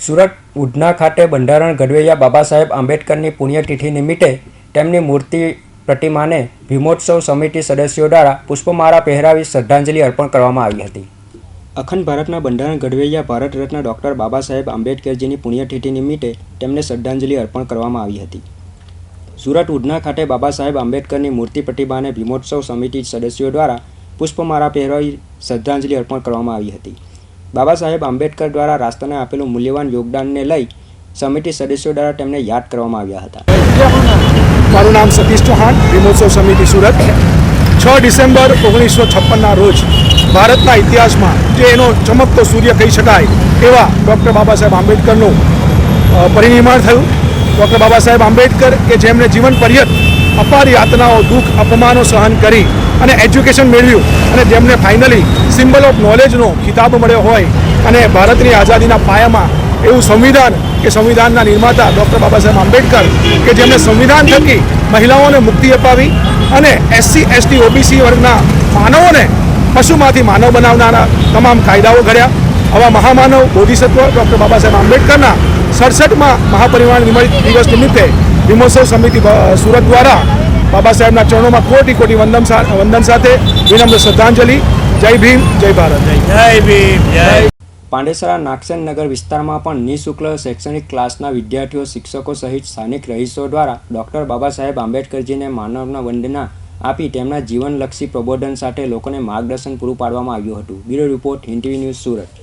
સુરત, ઉધના ખાતે બંધારણ ઘડવૈયા બાબા સાહેબ આંબેડકરની પુણ્યતિથિ નિમિત્તે તેમની મૂર્તિ પ્રતિમાને ભીમોત્સવ સમિતિ સદસ્યો દ્વારા પુષ્પમાળા પહેરાવી શ્રદ્ધાંજલિ અર્પણ કરવામાં આવી હતી. અખંડ ભારતના બંધારણ ઘડવૈયા ભારત રત્ન ડૉક્ટર બાબા સાહેબ આંબેડકરજીની પુણ્યતિથિ નિમિત્તે તેમને શ્રદ્ધાંજલિ અર્પણ કરવામાં આવી હતી. સુરત, ઉધના ખાતે બાબા સાહેબ આંબેડકરની મૂર્તિ પ્રતિમાને ભીમોત્સવ સમિતિ સદસ્યો દ્વારા પુષ્પમાળા પહેરાવી શ્રદ્ધાંજલિ અર્પણ કરવામાં આવી હતી. બાબા સાહેબ આંબેડકર દ્વારા રાષ્ટ્રને આપેલું મૂલ્યવાન યોગદાનને લઈ સમિતિ સદસ્યો દ્વારા તેમને યાદ કરવામાં આવ્યા હતા. મારું નામ સતીશ ચૌહાણ ભીમોત્સવ સમિતિ સુરત. છ ડિસેમ્બર ઓગણીસો છપ્પનના રોજ ભારતના ઇતિહાસમાં જે એનો ચમકતો સૂર્ય કહી શકાય એવા ડૉક્ટર બાબા સાહેબ આંબેડકરનું પરિનિર્માણ થયું. ડૉક્ટર બાબા સાહેબ આંબેડકર કે જેમણે જીવન પર્યત અપાર યાતનાઓ દુઃખ, અપમાનો સહન કરી અને એજ્યુકેશન મેળવ્યું. અને જેમને ફાઇનલી સિમ્બલ ઓફ નોલેજનો ખિતાબ મળ્યો હોય અને ભારતની આઝાદીના પાયામાં એવું સંવિધાન કે સંવિધાનના નિર્માતા ડૉક્ટર બાબા સાહેબ આંબેડકર કે જેમણે સંવિધાન થકી મહિલાઓને મુક્તિ અપાવી અને એસસી એસટી ઓબીસી વર્ગના માનવોને પશુમાંથી માનવ બનાવનારા તમામ કાયદાઓ ઘડ્યા. આવા મહામાનવ બોધિસત્વ ડૉક્ટર બાબા સાહેબ આંબેડકરના સડસઠમાં મહાપરિવાર દિવસ નિમિત્તે ભીમોત્સવ સમિતિ સુરત દ્વારા બાબા સાહેબના ચરણોમાં કોટી કોટી વંદન વંદન સાથે વિનમ્ર શ્રદ્ધાંજલિ. જય ભીમ જય ભારત. જય ભીમ જય પાંડેસરા નાગસેન નગર વિસ્તારમાં પણ નિઃશુલ્ક શૈક્ષણિક ક્લાસના વિદ્યાર્થીઓ શિક્ષકો સહિત સ્થાનિક રહીશો દ્વારા ડૉક્ટર બાબા સાહેબ આંબેડકરજીને માનવના વંદના આપી તેમના જીવનલક્ષી પ્રબોધન સાથે લોકોને માર્ગદર્શન પૂરું પાડવામાં આવ્યું હતું. Bureau report Hind news Surat.